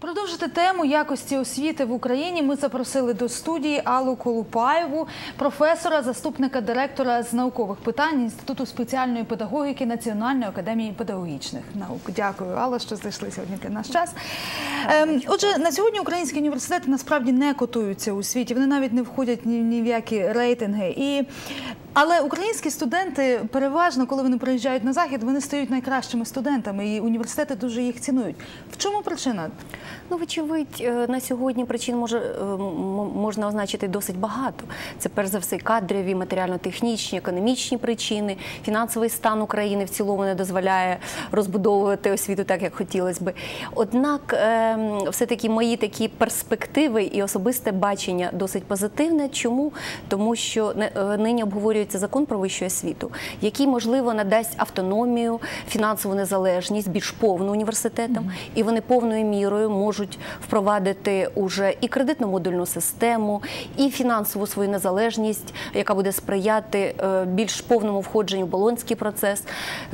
Продовжити тему якості освіти в Україні ми запросили до студії Аллу Колупаєву, професора, заступника директора з наукових питань Інституту спеціальної педагогіки Національної академії педагогічних наук. Дякую, Алла, що знайшли сьогодні для наш час. Ем, Отже, на сьогодні українські університети насправді не котуються у світі. Вони навіть не входять ні в які рейтинги. І але українські студенти переважно, коли вони приїжджають на захід, вони стають найкращими студентами, і університети дуже їх цінують. В чому причина? Ну, вочевидь, е, на сьогодні причин може е, можна означити досить багато. Це перш за все кадрові, матеріально-технічні, економічні причини. Фінансовий стан України в цілому не дозволяє розбудовувати освіту так, як хотілося би. Однак, ем, все-таки мої такі перспективи і особисте бачення досить позитивне. Чому? Тому що не- е, нині обговорюється закон про вищу освіту, який можливо надасть автономію, фінансову незалежність, більш повну університетам, і вони повною мірою можуть впровадити уже і кредитно-модульну систему, і фінансову свою незалежність, яка буде сприяти е, більш повному входженню в болонський процес.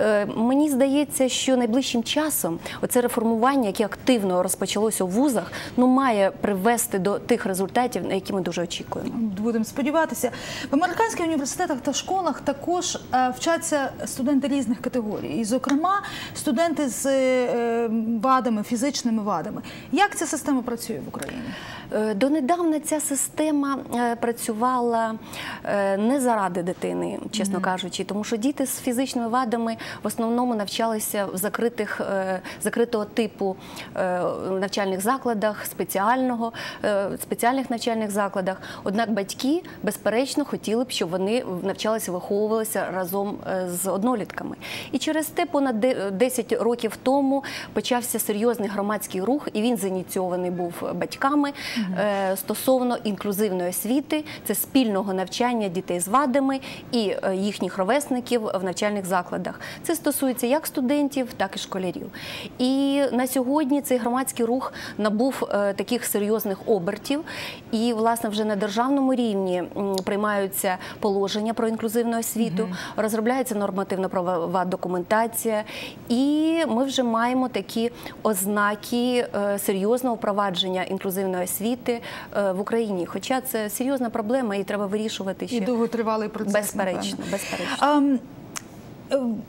Е, Мені здається, що найближчим часом оце реформування, яке активно розпочалося у вузах, ну має привести до тих результатів, на які ми дуже очікуємо. Будемо сподіватися. В американських університетах та школах також е, вчаться студенти різних категорій, і, зокрема, студенти з е, вадами, фізичними вадами. Як ця система працює в Україні? Е, Донедавна ця система працювала не заради дитини, чесно кажучи, тому що діти з фізичними вадами в основному навчалися в закритих закритого типу навчальних закладах, спеціального спеціальних навчальних закладах. Однак батьки, безперечно, хотіли б, щоб вони навчалися, виховувалися разом е, з однолітками. І через те понад 10 років тому почався серйозний громадський рух, і він зініційований був батьками е, стосовно інклюзивної освіти, це спільного навчання дітей з вадами і е, їхніх ровесників в навчальних закладах. Це стосується як студентів, так і школярів. І на сьогодні цей громадський рух набув е, таких серйозних обертів, і власне вже на державному рівні приймаються положення про інклюзивну освіту, розробляється нормативно-правова документація, і ми вже маємо такі ознаки е, серйозного впровадження інклюзивної освіти е, в Україні. Хоча це серйозна проблема, і треба вирішувати ще І довготривалий процес. безперечно. напевно. безперечно. Е,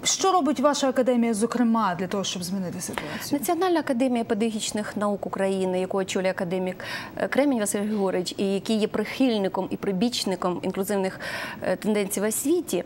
що робить ваша академія, зокрема, для того, щоб змінити ситуацію? Національна академія педагогічних наук України, яку очолює академік е, Кремінь Василь Григорович, і який є прихильником і прибічником інклюзивних е, тенденцій в освіті,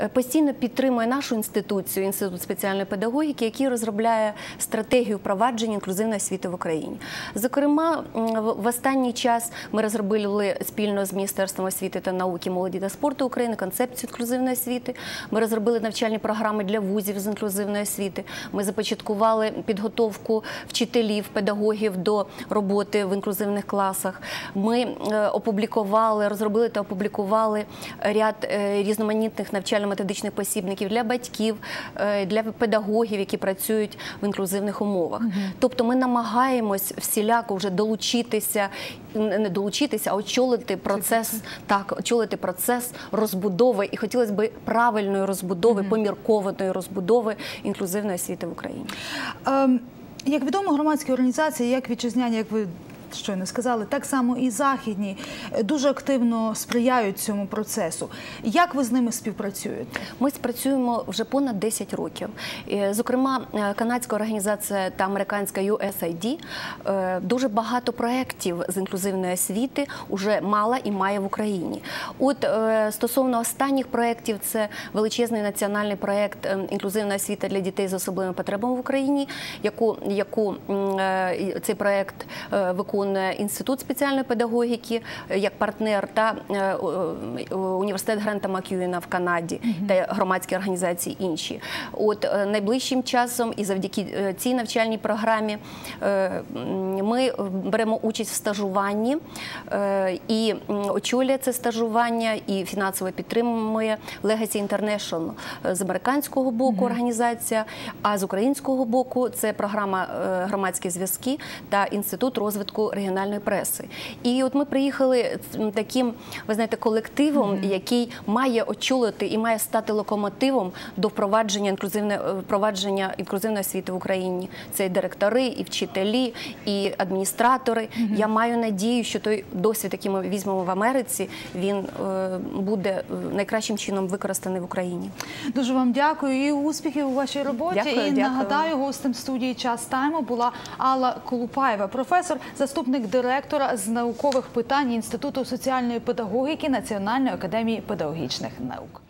е, постійно підтримує нашу інституцію, інститут спеціальної педагогіки, який розробляє стратегію впровадження інклюзивної освіти в Україні. Зокрема, в останній час ми розробили спільно з Міністерством освіти та науки, молоді та спорту України концепцію інклюзивної освіти. Ми розробили навчальні програми для вузів з інклюзивної освіти. Ми започаткували підготовку вчителів, педагогів до роботи в інклюзивних класах. Ми е, опублікували, розробили та опублікували ряд е, різноманітних навчально-методичних посібників для батьків, е, для педагогів, які працюють в інклюзивних умовах. Тобто ми намагаємось всіляко вже долучитися, не долучитися, а очолити процес, так, очолити процес розбудови і хотілося б правильної розбудови, поміркованої розбудови інклюзивної освіти в Україні. Ем, Як відомо, громадські організації, як вітчизняні, як ви щойно сказали, так само і західні е, дуже активно сприяють цьому процесу. Як ви з ними співпрацюєте? Ми спрацюємо вже понад 10 років. Зокрема, е, канадська організація та американська USAID е, дуже багато проєктів з інклюзивної освіти вже мала і має в Україні. От стосовно останніх проєктів, це величезний національний проєкт е, інклюзивна освіта для дітей з особливими потребами в Україні, яку, яку цей проєкт е, виконує інститут спеціальної педагогіки е, як партнер та е, е, університет Грента Мак'юїна в Канаді та громадські організації інші. От е, найближчим часом і завдяки е, цій навчальній програмі е, ми беремо участь в стажуванні е, і очолює це стажування і фінансово підтримує Legacy International. Е, з американського боку організація, а з українського боку це програма е, громадські зв'язки та інститут розвитку регіональної преси. І от ми приїхали таким, ви знаєте, колективом, який має очолити і має стати локомотивом до впровадження інклюзивної е, впровадження інклюзивної освіти в Україні. Це і директори, і вчителі, і адміністратори. Я маю надію, що той досвід, який ми візьмемо в Америці, він е, буде е, найкращим чином використаний в Україні. Дуже вам дякую і успіхів у вашій роботі. Дякую, і дякую. нагадаю, гостем студії час тайму була Алла Колупаєва, професор, заступник директора з наукових питань Інституту соціальної педагогіки Національної академії педагогічних наук.